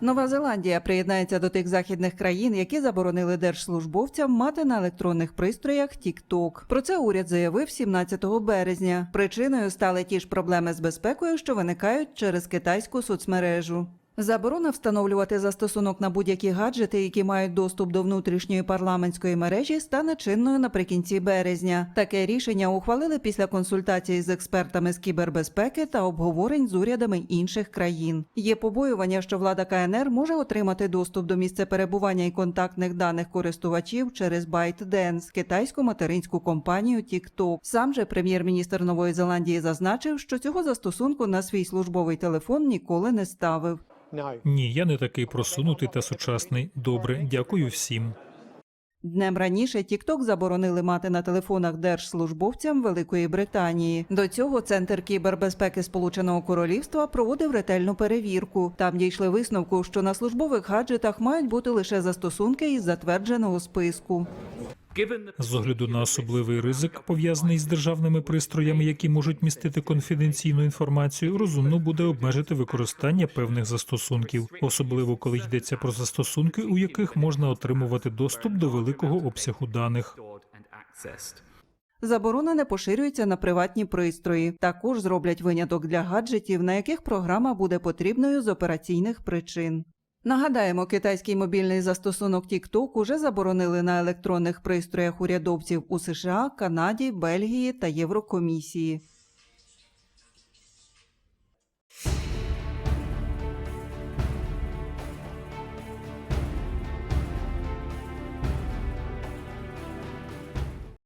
Нова Зеландія приєднається до тих західних країн, які заборонили держслужбовцям мати на електронних пристроях TikTok. Про це уряд заявив 17 березня. Причиною стали ті ж проблеми з безпекою, що виникають через китайську соцмережу. Заборона встановлювати застосунок на будь-які гаджети, які мають доступ до внутрішньої парламентської мережі, стане чинною наприкінці березня. Таке рішення ухвалили після консультацій з експертами з кібербезпеки та обговорень з урядами інших країн. Є побоювання, що влада КНР може отримати доступ до місця перебування і контактних даних користувачів через ByteDance, китайську материнську компанію TikTok. Сам же прем'єр-міністр Нової Зеландії зазначив, що цього застосунку на свій службовий телефон ніколи не ставив. Ні, я не такий просунутий та сучасний. Добре, дякую всім. Днем раніше TikTok заборонили мати на телефонах держслужбовцям Великої Британії. До цього центр кібербезпеки Сполученого Королівства проводив ретельну перевірку. Там дійшли висновку, що на службових гаджетах мають бути лише застосунки із затвердженого списку. З огляду на особливий ризик, пов'язаний з державними пристроями, які можуть містити конфіденційну інформацію, розумно буде обмежити використання певних застосунків, особливо коли йдеться про застосунки, у яких можна отримувати доступ до великого обсягу даних. Заборона не поширюється на приватні пристрої. Також зроблять виняток для гаджетів, на яких програма буде потрібною з операційних причин. Нагадаємо, китайський мобільний застосунок TikTok уже заборонили на електронних пристроях урядовців у США, Канаді, Бельгії та Єврокомісії.